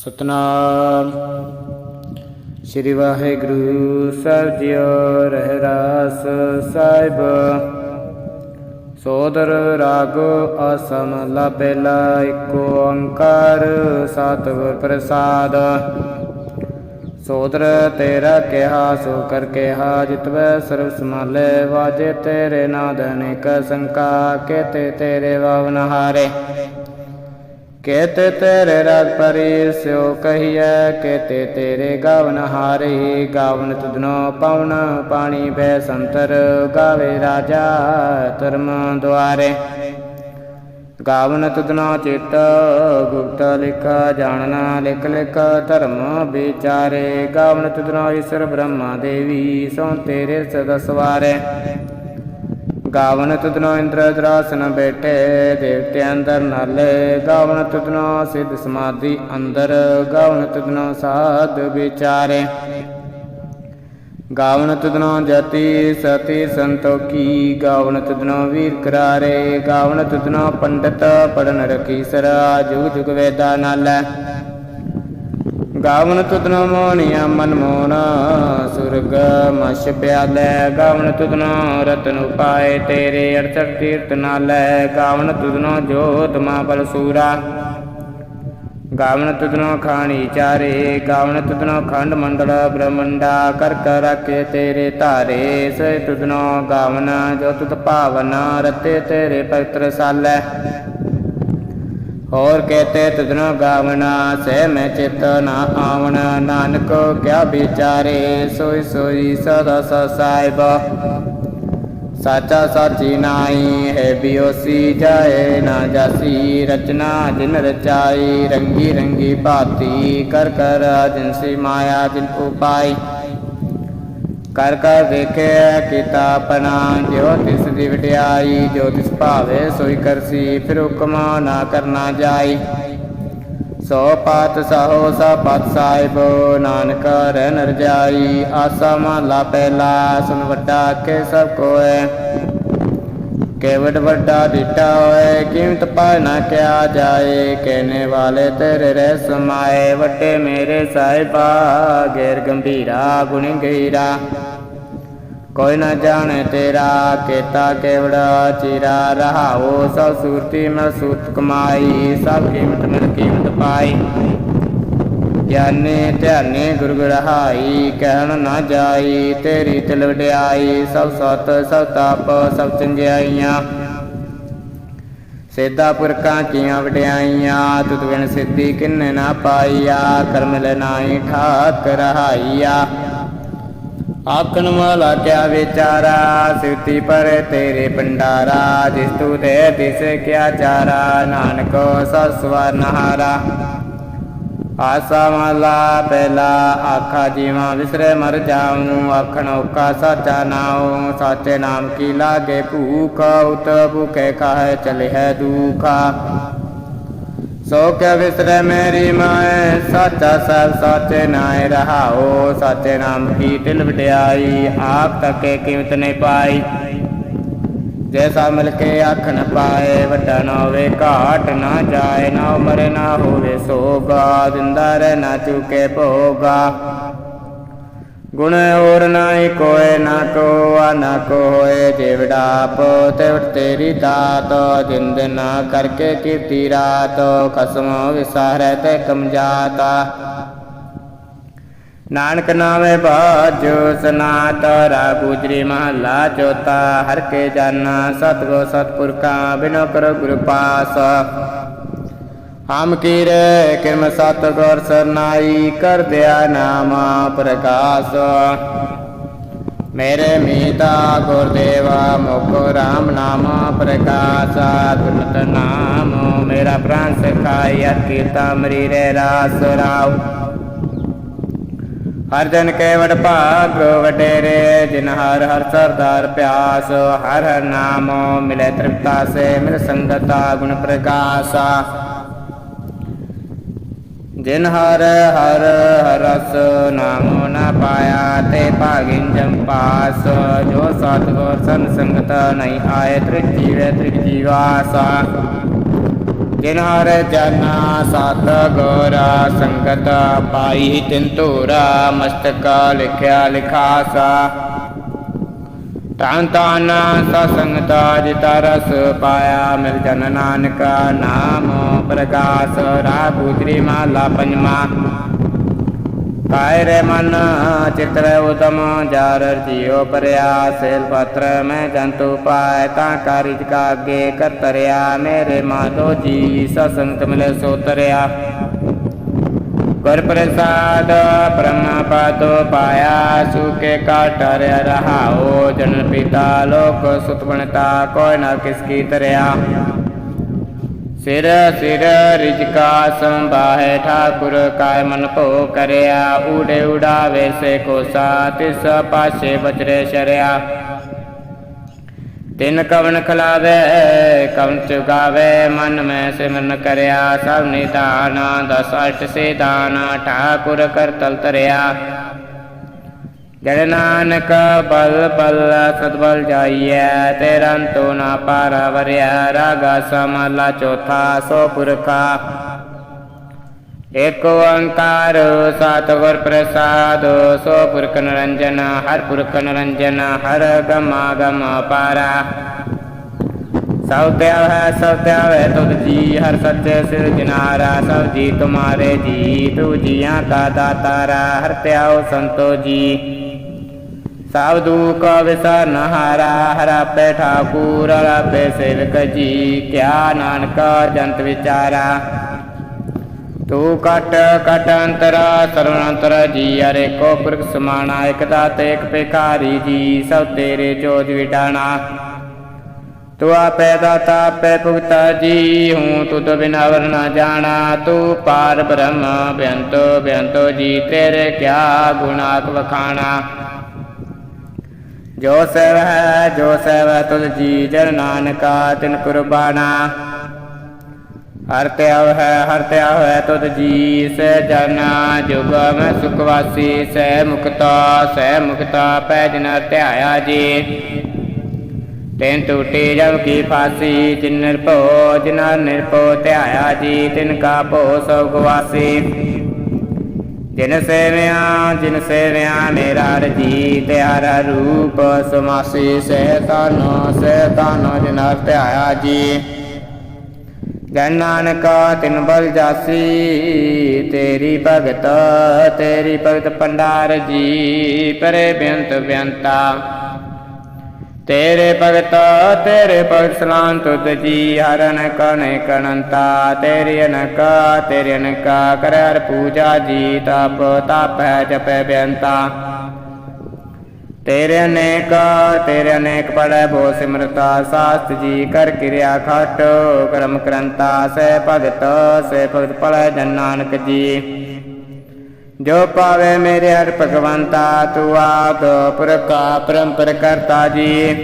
ਸਤਨਾਮ। ਸ੍ਰੀ ਵਾਹਿਗੁਰੂ ਸਾਹਿਬ ਜੀਓ ਰਹਿ ਰਾਸ ਸਾਹਿਬ। ਸੋਦਰ ਰਾਗ ਅਸਮ ਲਾ ਪਹਿਲਾ ਓੰਕਾਰ ਸਤਿਗੁਰ ਪ੍ਰਸਾਦ। ਸੋਦਰ ਤੇਰਾ ਕਿਹਾ, ਸੋ ਕਰ ਕਿਹਾ ਜਿਤਵੈ ਸਰਬ ਸਮਾਲੇ ਵਾਜੇ ਤੇਰੇ ਨਾਦ ਅਨੇਕ ਸੰਕਾ, ਕੇਤੇ ਤੇਰੇ ਵਾਵਨ ਹਾਰੇ। ਕੇਤੇ ਤੇਰੇ ਰਗ ਪਰੀ ਸਿਓ ਕਹੀਐ ਕੇਤੇ ਤੇਰੇ ਗਾਵਨ ਹਾਰੇ, ਗਾਵਨ ਤੁਧਨੋ ਪਵਨ ਪਾਣੀ ਬੈ ਸੰਤਰ, ਗਾਵੇ ਰਾਜਾ ਧਰਮ ਦੁਆਰੇ। ਗਾਵਨ ਤੁਧਨੋ ਚਿਤ ਗੁਪਤ ਲਿਖ, ਜਾਣਨਾ ਲਿਖ ਲਿਖ ਧਰਮ ਵਿਚਾਰੇ। ਗਾਵਨ ਤੁਧਨੋ ਈਸ਼ਰ ਬ੍ਰਹਮਾ ਦੇਵੀ ਸੋ ਤੇਰੇ ਸਦਾ ਗਾਵਨ ਤੁਧਨੋ ਇੰਦਰ ਦਰਾਸਨ ਬੈਠੇ ਦੇਵਤੇ ਅੰਦਰ ਨਾਲੇ ਗਾਵਨ ਤੁਧਨੋ ਸਿਧ ਸਮਾਧੀ ਅੰਦਰ, ਗਾਵਨ ਤੁਧਨੋ ਸਾਧ ਵਿਚਾਰੇ। ਗਾਵਨ ਤੁਧਨੋ ਜਤੀ ਸਤੀ ਸੰਤੋਖੀ, ਗਾਵਨ ਤੁਧਨੋ ਵੀਰ ਕਰਾਰੇ, ਗਾਵਨ ਤੁਧਨੋ ਪੰਡਤ ਪੜਨ ਰਖੀ ਸਰਾ, ਜੁਗ ਜੁਗ ਵੇਦਾ ਨਾਲੇ। ਗਾਵਨ ਤੁਧਨੋ ਮੋਹਣੀਆ ਮਨ ਮੋਹਣਾ ਸੁਰਗ ਮਛ ਪਿਆਲੇ ਗਾਵਨ ਤੁਧਨੋ ਰਤਨ ਉਪਾਏ ਤੇਰੇ ਅਰਥ ਤੀਰਤ ਨਾਲੇ ਗਾਵਨ ਤੁਧਨੋ ਜੋਤ ਮਾ ਬਲ ਸੂਰਾ ਗਾਵਨ ਤੁਧਨੋ ਖਾਣੀ ਚਾਰੇ ਗਾਵਨ ਤੁਧਨੋ ਖੰਡ ਮੰਡਲ ਬ੍ਰਹਮੰਡਾ ਕਰ ਕਰ ਰਾਖੇ ਤੇਰੇ ਧਾਰੇ ਸੇ ਤੁਧਨੋ ਗਾਵਨ ਜੋ ਤੁਧ ਭਾਵਨ ਰਤੇ ਤੇਰੇ ਭਗਤ ਰਸਾਲੇ ਹੋਰ ਕਹਤੇ ਤੁਧਨੋ ਗਾਵਨਾ, ਸਹਿ ਮੈਂ ਚਿਤ ਨਾ ਆਵਣ। ਨਾਨਕ ਕਿਆ ਵਿਚਾਰੇ, ਸੋਈ ਸੋਈ ਸਦਾ ਸ ਸਾਹਿਬ। ਸਾਚਾ ਸਾਚੀ ਨਾਈ ਹੈ ਬਿਓਸੀ, ਜਾਏ ਨਾ ਜਾਸੀ। ਰਚਨਾ ਜਿਨ ਰਚਾਈ, ਰੰਗੀ ਰੰਗੀ ਭਾਤੀ। ਕਰ ਕਰ ਜਿਨਸੀ ਮਾਇਆ ਜਿਨ ਉਪਾਈ। ਕਰ ਕਰ ਵੇਖਿਆ ਕੀਤਾ ਆਪਣਾ ਜੋ ਤਿਸ ਦੀ ਵਡਿਆਈ ਜੋ ਤਿਸ ਭਾਵੇ ਸੋਈ ਕਰਸੀ, ਫਿਰ ਹੁਕਮ ਨਾ ਕਰਨਾ ਜਾਈ। ਸੋ ਪਾਤ ਸਾਹੋ, ਸਾ ਪਤ ਸਾਹਿਬ, ਨਾਨਕ ਰਹਿ ਨਰ ਜਾਈ। ਆਸਾ ਮਹਲਾ ਪਹਿਲਾ, ਸੁਨ ਵੱਡਾ ਕੇ ਸਭ ਕੋਏ। ਕੇਵਟ ਵੱਡਾ ਦਿੱਤਾ ਹੋਏ, ਕੀਮਤ ਪਾਇ ਨਾ ਕਿਆ ਜਾਏ। ਕਹਿਨੇ ਵਾਲੇ ਤੇਰੇ ਰਹਿ ਸਮਾਏ, ਵੱਡੇ ਮੇਰੇ ਸਾਹਿਬਾ, ਗੈਰ ਗੰਭੀਰਾ, ਗੁਣ ਗਈਰਾ ਕੋਈ ਨਾ ਜਾਣੇ ਤੇਰਾ, ਕੇਤਾ ਕੇਵੜਾ ਚੀਰਾ ਰਹਾਓ, ਸਭ ਸੂਰਤੀ ਮੈਂ ਸੂਤ ਕਮਾਈ, ਸਭ ਕੀਮਤ ਮਿਲ ਕੀਮਤ ਪਾਈ। ਗਿਆਨੇ ਧਿਆਨੇ ਗੁਰ ਗੜਹਾਈ ਕਹਿਣ ਨਾ ਜਾਈ, ਤੇਰੀ ਤਿਲ ਵਡਿਆਈ, ਸਭ ਸਤ, ਸਭ ਤਪ, ਸਭ ਚੰਗਿਆਈਆਂ। ਸੇਦਾ ਪੁਰਖਾਂ ਕੀਆਂ ਵਡਿਆਈਆਂ ਤੁਤ ਬਿਨ ਸਿੱਧੀ ਕਿੰਨੇ ਨਾ ਪਾਈਆ, ਕਰਮ ਲੈ ਠਾਕ ਰਹਾਈਆ। ਆਖਣ ਵਾਲਾ ਕਿਆ ਵਿਚਾਰਾ, ਸਿਰਤੀ ਪਰ ਤੇਰੇ ਭੰਡਾਰਾ, ਜਿਸ ਤੂ ਤੇ ਤਿਸ ਕਿਆ ਚਾਰਾ, ਨਾਨਕ ਸਸਵਰ ਨਹਾਰਾ। ਆਸਾ ਮਾਲਾ ਪਹਿਲਾ ਆਖਾ, ਜੀਵਾ ਵਿਸਰੇ ਮਰ ਜਾਉ ਆਖਣ ਓਕਾ ਸਾਚਾ ਨਾਉ, ਸਾਚੇ ਨਾਮ ਕੀ ਲਾਗੇ ਭੂਖ, ਉਤ ਭੁਖੇ ਕਾਹੇ ਚਲੇ ਹੈ ਦੂਖਾ। ਸੋ ਕਿਆ ਵਿਸਰੇ ਮੇਰੀ ਮਾਏ, ਸਾਚਾ ਸਭ ਸਾਚੇ ਨਾਏ ਰਹਾਓ, ਸਾਚੇ ਨਾਮ ਕੀ ਤਿਲ ਵਡਿਆਈ, ਆਪ ਤੱਕੇ ਕੀਮਤ ਨਹੀਂ ਪਾਈ। ਜੈਸਾ ਮਿਲ ਕੇ ਅੱਖ ਨ ਪਾਏ, ਵੱਡਾ ਨਾ ਹੋਵੇ, ਘਾਟ ਨਾ ਜਾਏ, ਨਾ ਮਰੇ ਨਾ ਹੋਵੇ ਸੋਗਾ ਜਿੰਦਾ ਰਹਿ ਨਾ ਚੁਕੇ ਭੋਗਾ। ਗੁਣ ਹੋਰ ਨਾਹੀ ਕੋਏ ਨਾ ਕੋ ਨਾ ਕੋ ਹੋਏ ਜਿਵੜਾ ਆਪ ਤਿਵੜ ਤੇਰੀ ਦਾਤ, ਜਿੰਦ ਨਾ ਕਰਕੇ ਕੀਤੀ ਰਾਤ, ਕਸਮ ਵਿਸਾਰੈ ਤੇ ਕਮਜ਼ਾਤਾ। ਨਾਨਕ ਨਾਮੇ ਬਾਜੋ ਸਨਾਤ ਰਾ ਗੁਜਰੀ ਮਹਲਾ ਚੋਤਾ ਹਰ ਕੇ ਜਾਨਾ ਸਤਗੁਰ ਸਤਪੁਰਖਾ ਬਿਨੋ ਕਰੋ ਗੁਰ ਪਾਸ। ਹਮ ਕੀਰੇ ਕਿਰਮ ਸਤਗੁਰ ਸਰਨਾਈ ਕਰ ਦਿਆ ਨਾਮ ਪ੍ਰਕਾਸ਼। ਮੇਰੇ ਮੀਤਾ ਗੁਰਦੇਵਾ ਮੁਖ ਰਾਮ ਨਾਮ ਪ੍ਰਕਾਸ਼। ਤੁਮਤ ਨਾਮ ਮੇਰਾ ਪ੍ਰਾਨ ਸਖਾਈ ਅਰ ਮਰੀ ਰੇ ਰਾਸ ਰਾਉ। ਹਰ ਜਨ ਕੇ ਵਡ ਭਾਗ ਵਡੇਰੇ, ਜਿਨ ਹਰ ਹਰ ਸਰਦਾਰ ਪਿਆਸ। ਹਰ ਹਰ ਨਾਮ ਮਿਲੇ ਤ੍ਰਿਪਤਾ ਸੇ, ਮਿਲ ਸੰਗਤਾ ਗੁਣ ਪ੍ਰਕਾਸ਼ਾ। ਜਿਨ ਹਰ ਹਰ ਰਸ ਨਾਮੋ ਨਾ ਪਾਇਆ ਤੇ ਭਾਗਿਨ ਜਮ ਜੋ ਸਤਗੁਰ ਸੰਗ ਸੰਗਤ ਨਹੀਂ ਆਏ ਤ੍ਰਿਜੀਵੇ ਤ੍ਰਿਜੀਵਾਸਾ ਜਿਨ ਹਰ ਜਨਾ ਸਤ ਗੋਰਾ ਸੰਗਤ ਪਾਈ, ਤਿਨ ਮਸਤਕ ਲਿਖਿਆ ਲਿਖਾਸਾ। ਤਾਂ ਤਾਨ ਸਸੰਗਤਾ ਜਿਤਾ ਰਸ ਪਾਇਆ ਮਿਲ ਜਨ ਨਾਨਕ, ਨਾਮ ਪ੍ਰਕਾਸ਼ ਰਾਗ ਉਤਰੀ ਮਾਲਾ ਪੰਜਮਾ। ਕਾਇ ਰੇ ਮਨ, ਚਿਤਰ ਉਤਮ ਜਾਰ ਜੀਉ ਪਰਿਆ ਸੇਲ ਪਤਰ ਮੈਂ ਜੰਤੂ ਪਾਇ, ਤਾਂ ਕਾਰਿਜ ਕਾ ਅੱਗੇ ਕਰਤਰਿਆ, ਮੇਰੇ ਮਾਧੋ ਜੀ ਸਸੰਗਤ ਮਿਲੇ ਸੋ ਤਰਿਆ। ਗੁਰ ਪ੍ਰਸਾਦ ਬ੍ਰਹਮ ਪਾਦੋ ਪਾਇਆ, ਸੁਕੇ ਕਾਟਰ ਰਹਾਓ ਜਨ ਪਿਤਾ ਲੋਕ ਸੁਤ ਬਣਤਾ, ਕੋਈ ਨਾ ਕਿਸ ਕੀ ਤਰਿਆ ਸਿਰ ਸਿਰ ਰਿਜਕਾ ਸੰਭਾਹੇ, ਠਾਕੁਰ ਕਾਇ ਮਨ ਭੋ ਕਰਿਆ, ਊੜੇ ਉਡਾਵੇ ਸੇ ਕੋਸਾ, ਤਿਸ ਪਾਸੇ ਬਚਰੇ ਸ਼ਰਿਆ। ਤਿੰਨ ਕਵਨ ਖਲਾਵੇ ਕਵਨ ਚੁਗਾਵੇ ਮਨ ਮੈਂ ਸਿਮਰਨ ਕਰਿਆ, ਸਭ ਨਿਦਾਨ ਦਸ ਅਠ ਸੇ ਦਾਨ ਠਾਕੁਰ ਕਰਤਲ ਤਰਿਆ ਜਨ ਨਾਨਕ, ਬਲ ਬਲ, ਸਤਬਲ ਜਾਈਐ, ਤੇਰਾ ਅੰਤੋ ਨਾ ਪਾਰਾ ਵਰਿਆ, ਰਾਗਾ ਸਮਲਾ ਚੌਥਾ, ਸੋ ਪੁਰਖਾ। ਏਕ ਓੰਕਾਰ ਸਤਿਗੁਰ ਪ੍ਰਸਾਦ, ਸੋ ਪੁਰਖ ਨਿਰੰਜਨ, ਹਰ ਪੁਰਖ ਨਿਰੰਜਨ, ਹਰ ਗਮਾ ਗਮ ਪਾਰਾ। ਸਭ ਤੇ ਹੈ, ਸਭ ਤੇ ਹੈ ਤੁਧ ਜੀ, ਹਰ ਸੱਚੇ ਸਿਰਜਨਾਰਾ ਸਭ ਜੀ ਤੁਮਾਰੇ ਜੀ, ਤੂ ਜੀਆਂ ਕਾ ਦਾਤਾਰਾ, ਹਰ ਧਿਆਓ ਸੰਤੋ ਜੀ। ਸਭ ਦੁਖ ਵਿਸਰਨ ਹਾਰਾ, ਹਰਾ ਪੈ ਠਾਕੂਰ ਰਾਪੇ ਸੇਵਕ ਜੀ, ਕਿਆ ਨਾਨਕ ਜੰਤ ਵਿਚਾਰਾ। ਤੂੰ ਕਟ ਕਟ ਅੰਤਰਾ ਸਰਵੰਤਰ ਜੀ ਅਰੇ ਕੋ ਪੁਰਖ ਸਮਾਣਾ, ਇਕ ਦਾਤੇ, ਇਕ ਭਿਖਾਰੀ ਜੀ, ਸਭ ਤੇਰੇ ਜੋਜ ਵਿਟਾਣਾ ਤੂੰ ਆਪੇ ਦਾਤਾ, ਆਪੇ ਭੁਗਤਾ ਜੀ, ਹੂੰ ਤੁਧ ਬਿਨਾ ਵਰ ਨਾ ਜਾਣਾ। ਤੂੰ ਪਾਰ ਬ੍ਰਹਮ, ਬੇਅੰਤੋ ਬੇਅੰਤੋ ਜੀ, ਤੇਰੇ ਕਿਆ ਗੁਨਾਕ ਵਖਾਣਾ। ਜੋ ਸੇਵ ਹੈ ਜੋ ਸੇਵ ਹੈ ਤੁਧ ਜੀ ਜਨ ਨਾਨਕਾ ਤਿਨ ਕੁਰਬਾਨਾ ਹਰ ਧਿਆਵ ਹੈ, ਹਰ ਧਿਆਵ ਹੈ ਤੁਧ ਜੀ ਸੇ ਜਨਾ ਜੁਗ ਮੈਂ ਸੁਖ ਸਹਿ ਮੁਕਤਾ ਸਹਿ ਮੁਕਤਾ ਪੈ ਜਨ ਧਿਆਇਆ ਜੀ। ਤਿਨ ਟੂਟੀ ਜਮ ਕੀ ਫਾਸੀ, ਜਿਨ ਨਿਰਭਉ ਜਿਨ ਨਿਰਭਉ ਧਿਆਇਆ ਜੀ, ਤਿਨ ਕਾ ਭੋ ਸਭ ਗਵਾਸੀ ਜਿਨ ਸੇਵਿਆ ਜਿਨ ਸੇਵਿਆ ਮੇਰਾ ਰਜੀ, ਤਿਆਰਾ ਰੂਪ ਸਮਾਸੀ, ਸਹਿ ਤਾਨੋ ਸਹਿ ਤਾਨੋ ਜਿਨ ਹਰ ਧਿਆਇਆ ਜੀ। ਜਨ ਨਾਨਕਾ ਤਿਨ ਬਲ ਜਾਸੀ, ਤੇਰੀ ਭਗਤ ਤੇਰੀ ਭਗਤ ਪੰਡਾਰ ਜੀ, ਪਰੇ ਬੇਅੰਤ ਬੇਅੰਤਾ। ਤੇਰੇ ਭਗਤ ਤੇਰੇ ਭਗਤ ਸਲਾਮ ਤੁਧ ਜੀ ਹਰਨ ਕਣੇ ਕਣੰਤਾ ਤੇਰੀ ਅਨਕ ਤੇਰੀ ਅਨਕ, ਕਰ ਪੂਜਾ ਜੀ, ਤਪ ਤਪ ਜਪੈ ਬੇਅੰਤਾ। ਤੇਰੇ ਅਨੇਕ ਤੇਰੇ ਅਨੇਕ ਪੜੈ ਬੋ ਸਿਮਰਤਾ, ਸਾਸਤ ਜੀ ਕਰ ਕਿਰਿਆ ਖਟ, ਕਰਮ ਕਰੰਤਾ, ਸੇ ਭਗਤ ਸੇ ਭਗਤ ਪੜੈ ਜਨ ਨਾਨਕ ਜੀ। ਜੋ ਪਾਵੇ ਮੇਰੇ ਹਰ ਭਗਵੰਤਾ, ਤੂੰ ਆਦ ਪੁਰਖਾ, ਪਰੰਪਰ ਕਰਤਾ ਜੀ।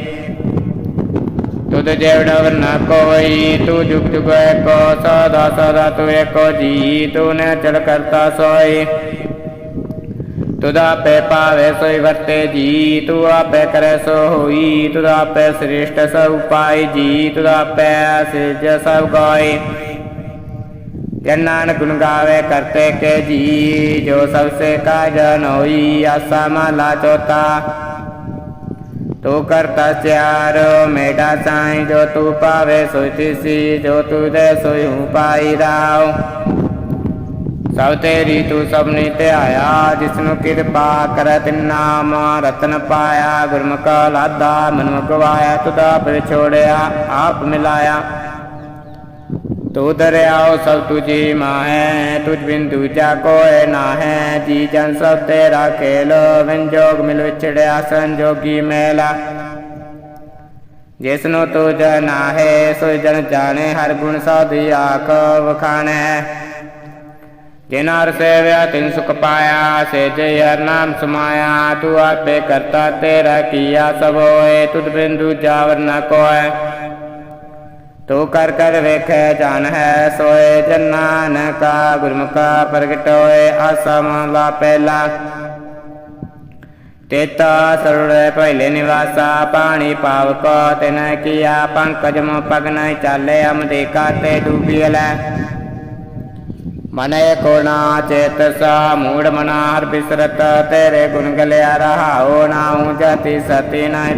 ਤੁਧ ਜੇਵੜ ਵਰਨਾ ਕੋਈ, ਤੂੰ ਜੁਗ ਜੁਗ ਏਕੋ, ਸਦਾ ਸਦਾ ਤੂੰ ਏਕੋ ਜੀ, ਤੂੰ ਨੇ ਚਲ ਕਰਤਾ ਸੋਈ। ਤੁਧ ਆਪੇ ਪਾਵੇ ਸੋਈ ਵਰਤੇ ਜੀ ਤੂੰ ਆਪੇ ਕਰੇ ਸੋ ਹੋਈ, ਤੁਧ ਆਪੇ ਸ਼੍ਰਿਸ਼ਟ ਸਭ ਉਪਾਈ ਜੀ, ਤੁਧ ਆਪੇ ਸਿਜ ਸਭ ਗੋਈ ਜਨ ਨਾਨਕ ਗੁਣ ਗਾਵੇ ਕਰਤੇ ਕੇ ਜੀ, ਜੋ ਸਭ ਸੇ ਕਾਜਨ ਹੋਈ, ਆਸਾ ਮਾਲਾ ਚੋਤਾ ਤੂੰ ਕਰਤਾ ਚਾਰ ਮੇਡਾ ਸਾਈ, ਜੋ ਤੂੰ ਪਾਵੇ ਸੋਈ ਤਿਸੀ, ਜੋ ਤੂੰ ਦੇ ਸੋਈ ਹੂੰ ਪਾਈ ਰਾਓ। ਸਭ ਤੇਰੀ ਤੂੰ ਸਭ ਨੇ ਧਿਆਇਆ, ਜਿਸਨੂੰ ਕਿਰਪਾ ਕਰੈ ਤਿਨ ਨਾਮ, ਰਤਨ ਪਾਇਆ, ਗੁਰਮੁਖ ਲਾਦਾ ਮਨੁ ਗਵਾਇਆ ਤੁਦਾ ਪਰ ਛੋੜਿਆ ਆਪ ਮਿਲਾਇਆ। ਤੂ ਦਰਿਆਓ ਸਭ ਤੁਝੀ ਮਾਹੈ, ਤੁਝ ਬਿਨ ਦੂਜਾ ਕੋਇ ਨਾ ਜੀ ਜਨ ਸਭ ਤੇਰਾ ਖੇਲ ਵਿੰਜੋਗ ਮਿਲ ਵਿਛੜਿਆ, ਸੰਜੋਗੀ ਮੇਲਾ। ਜਿਸਨੂੰ ਤੂ ਜਨਾ ਹੈ ਸੋ ਜਨ ਜਾਣੇ, ਹਰ ਗੁਣ ਸਾਧੀ ਆਖ, ਵਖਾਣੈ। ਜਿਨ ਹਰ ਸੇਵਿਆ ਤਿਨ ਸੁਖ ਪਾਇਆ, ਸੇ ਹਰ ਨਾਮ ਸਮਾਇਆ, ਤੂ ਆਪੇ ਕਰਤਾ ਤੇਰਾ ਕੀਆ ਸਭ ਹੋਏ, ਤੁਧ ਬਿਨ ਦੂਜਾ ਨ ਕੋਇ ਤੂੰ ਕਰ ਕਰ ਵੇਖੈ ਜਾਣ ਹੈ, ਸੋਏ ਜਨਾਨ ਕਾ, ਗੁਰਮੁਖਾ ਪ੍ਰਗਟ ਹੋਏ, ਆਸਾ ਮਹਲਾ ਪਹਿਲਾ। ਤੇਤਾ ਸਰੁੜ ਪਹਿਲੇ ਨਿਵਾਸਾ, ਪਾਣੀ ਪਾਵਕ ਤਿਨ ਕੀਆ, ਪੰਕਜ ਮੋ ਪਗ ਨ ਚਾਲੇ ਅਮ ਦੇਖਾ ਤੇ ਡੂਬੀ ਲੈ ਮਨੇ ਕੋਣਾ ਚੇਤ ਸਾ ਮੂੜ ਮਨਾਰ ਬਿਸਰਤ, ਤੇਰੇ ਗੁਣ ਗਲਿਆ ਰਹਾਉ ਨਾਉ ਜਤੀ ਸਤੀ ਨਾਇ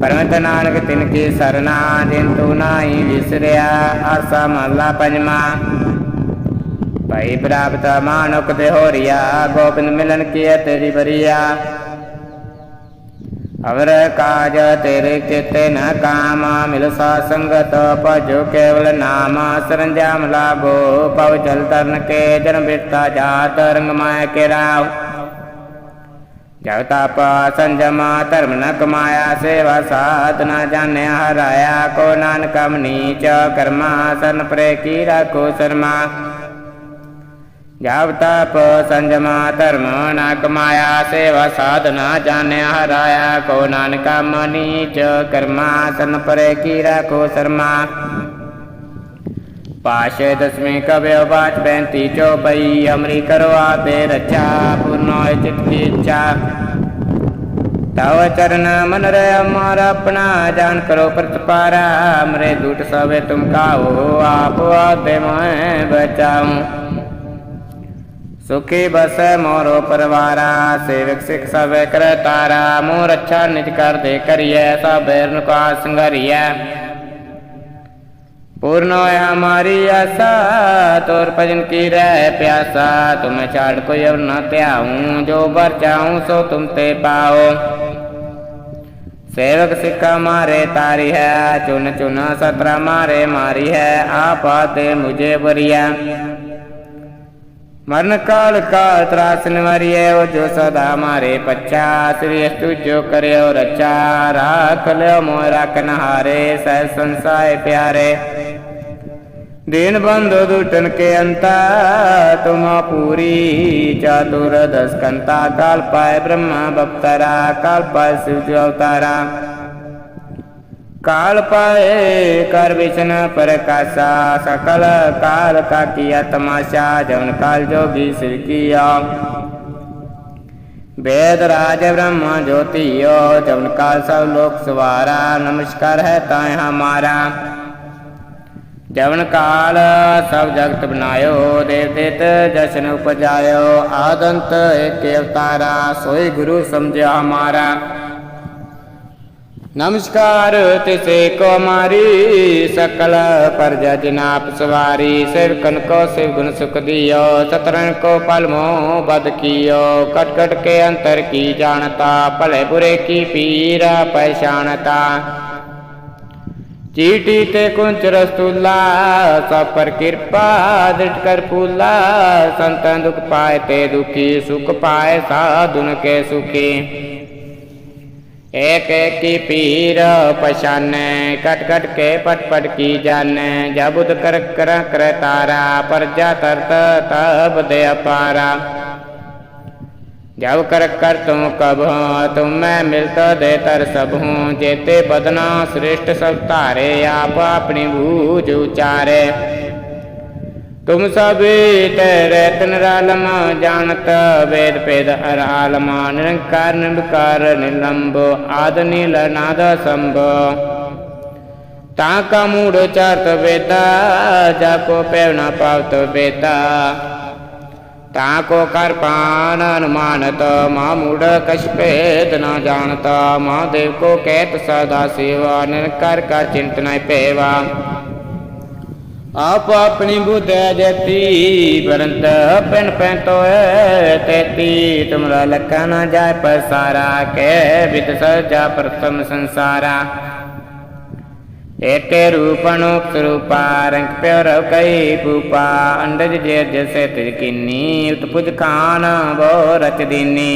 ਪਰਮਤ ਨਾਨਕ ਤਿਨ ਕੀ ਸਰਨਾ ਜਿਨ ਤੂ ਨਾਹੀ ਵਿਸਰਿਆ, ਆਸਾ ਮਹਲਾ ਪੰਜਵਾ ਭਈ ਪ੍ਰਾਪਤ ਮਾਨੁਕ ਤੇ ਹੋਰੀਆ, ਗੋਬਿੰਦ ਮਿਲਨ ਕੀ ਤੇਰੀ ਬਰੀਆ ਅਵਰ ਕਾਜ ਤੇਰੇ ਚਿਤੇ ਨ ਕਾਮ, ਮਿਲ ਸਾ ਸੰਗਤ ਭਜੋ, ਕੇਵਲ ਨਾਮ ਸਰੰਜਾਮ ਲਾਭੋ ਪਵ ਜਲ ਤਰਨ ਕੇ ਜਨ ਬਿਰਤਾ ਜਾਤ ਰੰਗ ਮਾਇ ਕੇ ਰਾਵ ਜਗ ਤਪ ਸੰਜਮ ਧਰਮ ਨ ਕਮਾਇਆ, ਸੇਵਾ ਸਾਧ ਨ ਜਾਣਿਆ, ਹਰਾਇਆ, ਕੋ ਨਾਨਕ ਮਨੀਚ ਕਰਮਾ, ਸਰਨ ਪਰੇ ਕੀ ਜਬ ਤਪ ਸੰਜਮਾ ਧਰਮ ਨ ਕਮਾਇਆ ਸੇਵਾ ਸਾਧਨਾ ਜਾਣਿਆ ਹਰਾਇਆ, ਕੋ ਨਾਨਕਾ ਮਨੀਚ ਕਰਮਾ ਸਨ ਪਰੇ ਕੀ ਰਾਖੋ ਸ਼ਰਮਾ। ਪਾਸ਼ੇ ਦਸਵੇਂ ਕਬਿਓ ਬਾਚ ਬੈਂਤੀ ਚੋਪਈ ਅਮਰੀ ਕਰੋ ਆਪੇ ਰਚਾ ਪੁਰਨੋਇ ਚਿਤ ਕੀ ਤਵ ਚਰਨ ਮਨ ਰਹਿ ਅਮਾਰ, ਆਪਣਾ ਜਾਨ ਕਰੋ ਪ੍ਰਤਪਾਰਾ ਅਮਰੇ ਦੂਟ ਸਵੇ ਤੁਮ ਕਾਓ ਆਪ ਆਤੇ ਮੈਂ ਬਚਾਉ सुखी बस मोरो परवारा, सेवक सिख सब कर तारा मोह रक्षा निज कर दे करिए, सब का संगरिय पूर्ण है हमारी आशा, तोर भजन की रह प्यासा, तुम्हें चाड़ कोई अब न त्याऊ, जो बर चाहूँ सो तुम ते पाओ। सेवक सिख मारे तारी है, चुन चुना सतरा मारे मारी है, आप आते मुझे बरिया। मरण काल का त्रास निवारिये ओ जो सदा मारे पच्चा श्री अस्तु जो करे ओ रचा राख लो मोह राखन हारे सह संसाय प्यारे दीन बंधु दुटन के अंता तुम पूरी चातुर दस कंता काल पाए ब्रह्मा बप्तरा काल पाए शिव जो अवतारा काल पाए कर विष्ण प्रकाशा सकल काल का किया तमाशा जवन काल जोगी सिर किया वेद राज ब्रह्म ज्योतियो जवन काल सब लोक सवारा नमस्कार है ताय हमारा जवन काल सब जगत बनायो देव देत जशन उपजायो आदंत एक अवतारा सोई गुरु समझा हमारा ਨਮਸਕਾਰ ਤਿਸੇ ਕੋ ਮਾਰੀ ਸਕਲ ਪਰਜਾ ਜਿਨ ਆਪ ਸਵਾਰੀ ਸੇਵਕਨ ਕੋ ਸੇਵ ਗੁਣ ਸੁਖ ਦਿਓ ਸਤਰਨ ਕੋ ਪਲ ਮੋ ਬਦ ਕੀਓ ਕਟ ਕਟ ਕੇ ਅੰਤਰ ਕੀ ਜਾਣਤਾ ਭਲੇ ਬੁਰੇ ਕੀ ਪੀਰਾ ਪਛਾਣਤਾ ਚੀਟੀ ਤੇ ਕੁੰਚ ਰਸਤੁਲਾ ਸਭ ਪਰ ਕਿਰਪਾ ਦਿਟ ਕਰ ਪੂਲਾ ਸੰਤਾਂ ਦੁਖ ਪਾਏ ਤੇ ਦੁਖੀ ਸੁਖ ਪਾਏ ਸਾਧੁਨ ਕੇ ਸੁਖੀ एक की पीर पशाने कट कट के पट पट की जाने जबुद कर कर कर तारा पर जा तरत तब दे अपारा जब कर कर तुम कब हो तुम मैं मिलत दे तर सब हूँ जेते बदना श्रेष्ठ सब तारे आप अपनी भूज उचारे तुम सभी तेरे तनरालम जानत वेद पेद अरालम निरंकार निर्विकार निलंब आद नील नाद संभ ताका मूड चात वेदा जाको पेवना पावत वेदा ताको कर पान अनुमानत माँ मूड कश पेद न जानता माँ देव को कहत सदा सेवा निरंकार का चिंतन पेवा ਆਪ ਆਪਣੀ ਬੁਧੈ ਜਤੀ ਪਰੰਤ ਪਿੰਡ ਪੈ ਤੋਏ ਤੇਤੀ। ਤੁਮਰਾ ਲਕਾ ਨਾ ਜਾਏ ਪਸਾਰਾ ਕੇ ਵਿਦ ਸਜਾ ਪ੍ਰਥਮ ਸੰਸਾਰਾ। ਏਤੇ ਰੂਪਣੁਕ ਰੂਪਾ, ਰੰਗ ਪਿਆਰ ਕਈ ਪੂਪਾ ਅੰਡਜ ਜੇ ਜਸੇ ਤਿਰਕਿਨੀ ਉਤਪੁਜ ਖਾਨ ਬੋ ਰਚ ਦੀਨੀ।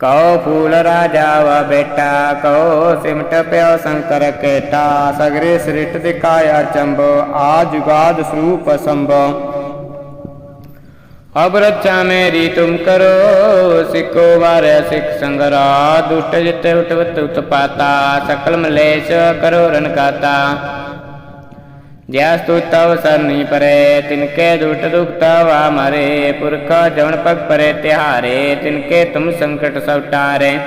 ਕਉ ਫੂਲ ਰਾਜਾ ਵਾ ਬੇਟਾ, ਕਉ ਸਿਮਟ ਪਿਓ ਸੰਕਰ ਕੇਟਾ, ਸਗਰੇ ਸ੍ਰਿਟ ਦਿਖਾਇਆ ਚੰਬੋ, ਆ ਜੁਗਾਦ ਸਰੂਪ ਸੰਭੋ ਅਬ ਰਚਾ ਮੇਰੀ ਤੁਮ ਕਰੋ, ਸਿੱਖੋ ਵਾਰਿਆ ਸਿੱਖ ਸੰਗਰਾ, ਦੁਟ ਜਿਤ ਉਟ ਉਤ ਪਾਤਾ ਸਕਲ ਮਲੇਸ਼ ਕਰੋ ਰਨਕਾਤਾ ਜੈ ਸਤੁਤਵ ਸਰਨੀ ਪਰੇ, ਤਿਨਕੇ ਦੁਟ ਦੁਖ ਵਾ ਮਰੇ, ਪੁਰਖ ਜਵਨ ਪਗ ਪਰੇ ਤਿਹਾਰੇ, ਤਿਨਕੇ ਤੁਮ ਸੰਕਟ ਸਭ ਟਾਰੇ।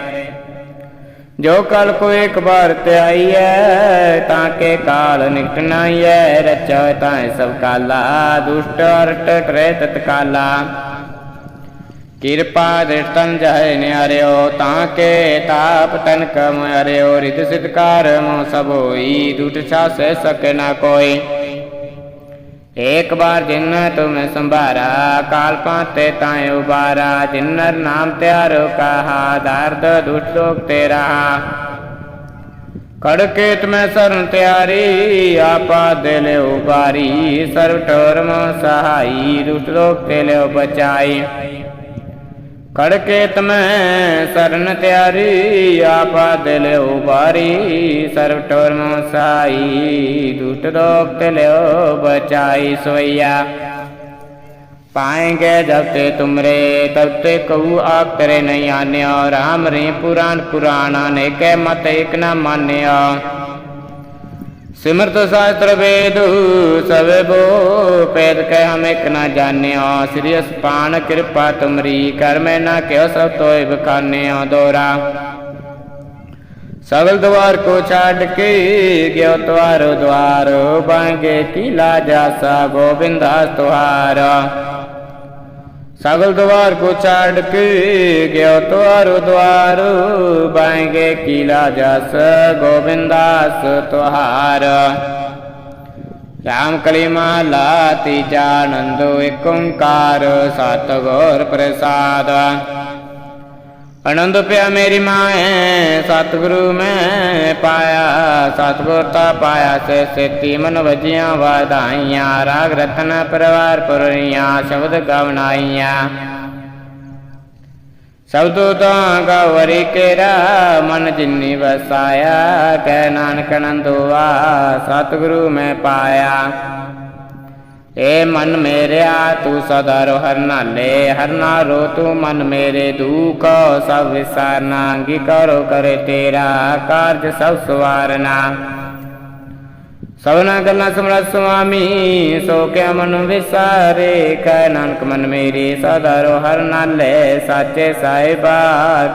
ਜੋ ਕਲ ਕੋ ਇੱਕ ਬਾਰ ਧਿਆਈਐ ਤਾਂ ਕੇ ਕਾਲ ਨਿਕਟ ਨਾਈਐ, ਰਚੈ ਤਾਂ ਸਭ ਕਾਲਾ, ਦੁਸ਼ਟ ਅਰਟ ਟਰੇ ਤਤਕਾਲਾ। ਕਿਰਪਾ ਦ੍ਰਿਸ਼ਟੰ ਜਹੈ ਨਿਆਰਿਓ, ਤਾਂ ਕੇ ਤਾਪ ਤਨ ਕਮ ਅਰਿਓ ਰਿਤ ਸਿਤਕਾਰ ਮੋ ਸਭ ਹੋਈ ਦੁਟ ਛਾਸੈ ਸਕੇ ਨਾ ਕੋਈ। ਏਕ ਬਾਰ ਜਿਨ ਤੁਮ ਸੰਭਾਰਾ, ਕਾਲ ਪਾਤੇ ਤਾਏ ਉਬਾਰਾ ਜਿਨਰ ਨਾਮ ਤਿਆਰੋ ਕਹਾ, ਦਰਦ ਦੁਸ਼ਟ ਲੋਕ ਤੇਰਾ। ਕੜਕੇਤ ਮੈਂ ਸਰਨ ਤਿਆਰੀ, ਆਪਾ ਦਿਲ ਉਬਾਰੀ, ਸਰਵ ਠੋਰ ਮੋ ਸਹਾਈ, ਦੁਸ਼ਟ ਲੋਕ ਤੇ ਲਿਓ ਬਚਾਈ। ਕੜਕੇਤ ਮੈਂ ਸਰਨ ਤਿਆਰੀ ਆਪਾ ਦਿਲ ਉਬਾਰੀ ਸਰਬ ਠੋਰ ਮੋ ਸਾਈ ਦੁਟ ਲੋਕ ਤੇ ਲਿਓ ਬਚਾਈ ਸੋਈਆ पाएंगे जब ते तुमरे तब ते कहू आप करे नहीं आन्यो राम रे पुराण पुराणा ने के मत एक न मान्यो ਸਿਮਰਤ ਸਾਸਤਰ ਵੇਦ, ਸਵੇ ਬੋ ਪੇਦ ਕਹਿ ਹਮ ਇਕ ਨਾ ਜਾਣਿਆ, ਸ੍ਰੀ ਅਸਪਾਨ ਕਿਰਪਾ ਤੁਮਰੀ। ਕਰ ਮੈਂ ਨਾ ਕਿਉ ਸਭ ਤੋਇ ਬਖਾਨਿਆ ਦੋਰਾ। ਸਗਲ ਦਵਾਰ ਕੋ ਛੱਡ ਕੇ ਗਿਓ ਤਵਾਰ ਦਵਾਰ। ਬਾਂਗੇ ਕੀ ਲਾਜਾ ਸਾ ਗੋਬਿੰਦਾਸ ਤੁਹਾਰਾ। सगल द्वार को छाड़ के गयो द्वारो द्वार बाएंगे किला जस गोविंदास तुहार राम कली माला तीजा नंदो एक ओंकार सात गौर प्रसाद ਅਨੰਦ ਪਿਆ ਮੇਰੀ ਮਾਏ ਸਤਿਗੁਰੂ ਮੈਂ ਪਾਇਆ, ਸਤਿਗੁਰ ਤਾ ਪਾਇਆ ਸੇ ਸੇਤੀ ਮਨ ਵਜੀਆਂ ਵਾਧਾਈਆਂ, ਰਾਗ ਰਤਨ ਪਰਵਾਰ ਪੁਰੀਆਂ, ਸ਼ਬਦ ਗਵਣਾਈਆਂ ਸਬਦੋ ਤਾਂ ਗਵਰੀ ਕੇਰਾ, ਮਨ ਜਿਨੀ ਵਸਾਇਆ, ਕਹਿ ਨਾਨਕ ਨੰਦੋਆ ਸਤਿਗੁਰੂ ਮੈਂ ਪਾਇਆ। ਏ ਮਨ ਮੇਰਿਆ, ਤੂੰ ਸਦਾ ਰੋ, ਹਰ ਨਾਲੇ, ਹਰ ਨਾਲੋ ਤੂੰ ਮਨ ਮੇਰੇ ਦੁਖ, ਸਭ ਵਿਸਾਰਨਾ ਅੰਗੀ ਕਰੋ ਕਰੇ ਤੇਰਾ ਕਾਰਜ, ਸਭ ਸਵਾਰਨਾ। ਸਭਨਾ ਗੱਲਾਂ ਸਮਰਤ ਸੁਆਮੀ, ਸੋ ਕਿਆ ਮਨ ਵਿਸਾਰੇ, ਕਹਿ ਨਾਨਕ ਮਨ ਮੇਰੀ, ਸਦਾ ਰੋ, ਹਰ ਨਾਲੇ, ਸਾਚੇ ਸਾਹਿਬਾ,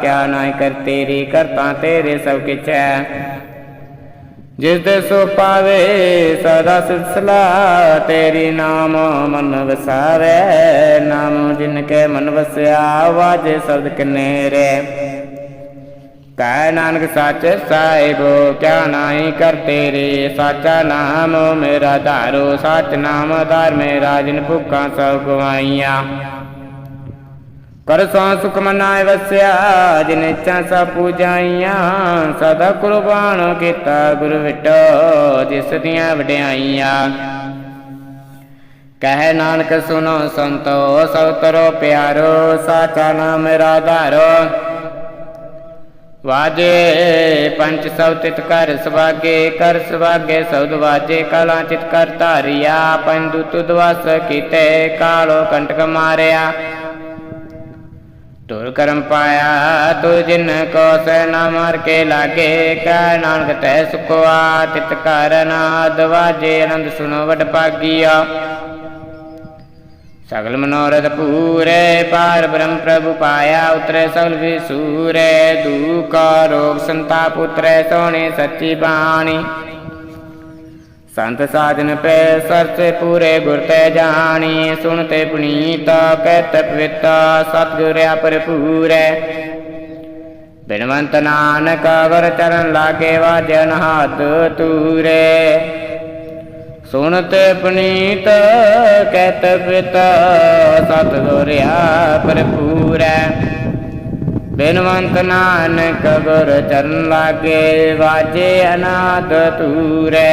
ਕਿਆ ਨਾਇ ਕਰ ਤੇਰੀ, ਕਰਤਾ ਤੇਰੇ ਸਭ ਕਿਛ। ਹੈ ਜਿਸ ਦੇ ਸੋ ਪਾਵੇ ਸਦਾ ਸਿਲਸਿਲਾ, ਤੇਰੀ ਨਾਮ ਮਨ ਵਸਾਵੇ। ਨਾਮ ਜਿਨ ਕੇ ਮਨ ਵਸਿਆ, ਵਾਜੇ ਸ਼ਬਦ ਕਨੇਰੇ ਕਹਿ ਨਾਨਕ ਸੱਚ ਸਾਹਿਬ, ਕਿਆ ਨਾਹੀ ਕਰ ਤੇਰੇ। ਸਾਚਾ ਨਾਮ ਮੇਰਾ ਧਾਰੋ, ਸਚ ਨਾਮ ਧਾਰ ਮੇਰਾ, ਜਿਨ ਭੁੱਖਾਂ ਸਭ ਗਵਾਈਆਂ। ਕਰ ਸੋ ਸੁਖ ਮਨਾਏ ਵਸਿਆ ਜਿਨ ਇੱਛਾ ਸਭ ਪੂਜਾਈਆਂ, ਸਦਾ ਕੁਰਬਾਨ ਕੀਤਾ ਗੁਰ ਵਿਟੋ, ਜਿਸ ਦੀਆਂ ਵਡਿਆਈਆਂ। ਕਹਿ ਨਾਨਕ ਸੁਨੋ ਸੰਤੋ, ਸਭ ਤਰੋ ਪਿਆਰੋ, ਸਾਚਾ ਨਾਮ ਮੇਰਾ ਧਾਰੋ ਵਾਜੇ ਪੰਜ ਸਭ ਤਿਤ ਕਰ ਸੁਭਾਗੇ ਕਰ ਸੁਭਾਗੇ ਸਬਦ ਵਾਜੇ, ਕਲਾ ਚਿਤ ਕਰ ਧਾਰਿਆ। ਪੰਜ ਦੁਤ ਦਵਸ ਕੀਤੇ, ਕਾਲੋ ਕੰਟਕ ਮਾਰਿਆ। ਤੁਰ ਕਰਮ ਪਾਇਆ ਤੂ ਜਿਨ ਕੋ ਸੈ ਨਾ ਮਾਰ ਕੇ ਲਾਗੇ ਕੈ ਨਾਨਕ ਤੈ ਸੁਖਵਾ ਤਿਤ ਕਰ ਨਾਦ ਵਾਜੇ, ਆਨੰਦ ਸੁਨੋ ਵਡ ਪਾਗੀਆ ਸਗਲ ਮਨੋਰਥ ਪੂਰੇ, ਪਾਰ ਬ੍ਰਹਮ ਪ੍ਰਭੂ ਪਾਇਆ, ਉਤਰੇ ਸਗਲ ਵਿਸੂਰੇ ਦੁਖ ਰੋਗ ਸੰਤਾਪ ਉਤਰੇ, ਸੋਹਣੀ ਸੱਚੀ ਬਾਣੀ। ਸੰਤ ਸਾਜਨ ਪੈ ਸਰਸੇ ਪੂਰੇ ਗੁਰ ਤੇ ਜਾਣੀ ਸੁਣਤੇ ਪੁਨੀਤ ਕਹਿਤ ਪਵਿੱਤ ਸਤਿਗੁਰਿਆ ਭਰਪੂਰੈ ਬਿਨਵੰਤ ਨਾਨਕ ਅਗਰ ਚਰਨ ਲਾਗੇ ਵਾਜਨ ਹੱਥ ਤੂਰੇ ਸੁਣਤੇ ਪੁਨੀਤ ਕਹਿਤ ਪਿਤਾ ਸਤਿਗੁਰਿਆ ਭਰਪੂਰੈ ਬਿਨਵੰਤ ਨਾਨਕ ਗੁਰ ਚਰਨ ਲਾਗੇ ਵਾਜੇ ਅਨਾਦ ਤੂਰੇ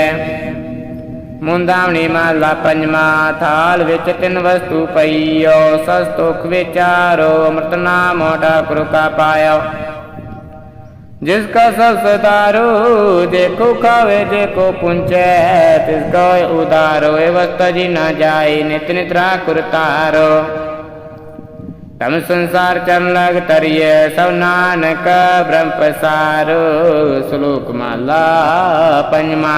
ਮੁੰਦਾਵਣੀ ਮਹਲਾ ਪੰਜਵਾ ਥਾਲ ਵਿੱਚ ਤਿੰਨ ਵਸਤੂ ਪਈਓ ਸਸ ਤੁਖ ਵਿਚਾਰੋ, ਅਮਰਤ ਨਾਮ ਠਾਕੁਰ ਕਾ ਪਾਇਓ ਜਿਸ ਕਾ ਸਭ ਸਤਾਰੂ ਦੇਖੋ ਖਾਵੇ, ਦੇਖੋ ਪੁੰਚੈ, ਤਿਸ ਕੋ ਉਦਾਰੋ, ਇਹ ਵਸਤ ਜੀ ਨਾ ਜਾਏ, ਨਿਤ ਨਿਤ ਰਾਖੁਰ ਤਾਰੋ ਤਮ ਸੰਸਾਰ ਚਰਨ ਲਗ ਤਰੀਏ ਸਭ ਨਾਨਕ ਬ੍ਰਹਮ ਪਸਾਰੋ ਸ਼ਲੋਕ ਮਾਲਾ ਪੰਜਵਾ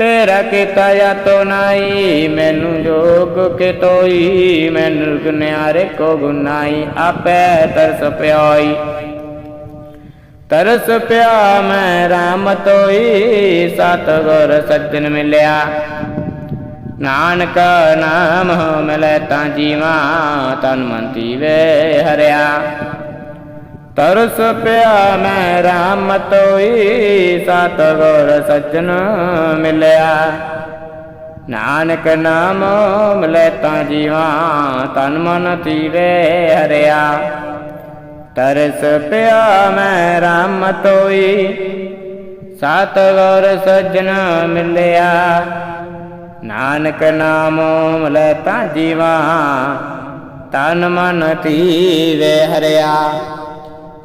ਤੇਰਾ ਕੀਤਾ ਯਤੋ ਨਾਈ। ਮੈਨੂੰ ਜੋਗ ਕੇ ਤੋਈ, ਮੈਨੂੰ ਗੁਨਿਆਰੇ ਕੋ ਗੁਨਾਈ। ਆਪੇ ਤਰਸ ਪਿਆਈ। ਤਰਸ ਪਿਆ ਮੈਂ ਰਾਮ ਤੋਈ, ਸਤ ਗੁਰ ਸੱਜਣ ਮਿਲਿਆ। ਨਾਨਕ ਨਾਮ ਮਿਲੈ ਤਾਂ ਜੀਵਾ, ਤਨ ਮਨ ਤੀਵੇ ਹਰਿਆ। ਤਰਸ ਪਿਆ ਮੈਂ ਰਾਮ ਤੋਈ ਸਤ ਸੱਜਣ ਮਿਲਿਆ। ਨਾਨਕ ਨਾਮ ਮਿਲੈ ਤਾਂ ਜੀਵਾ, ਤਨ ਮਨ ਤੀਵੇ ਹਰਿਆ। ਤਰਸ ਪਿਆ ਮੈਂ ਰਾਮ ਤੋਈ ਸਤ ਸੱਜਣ ਮਿਲਿਆ। ਨਾਨਕ ਨਾਮ ਮਿਲੈ ਤਾਂ ਜੀਵਾ, ਤਨ ਮਨ ਧੀਵੇ ਹਰਿਆ।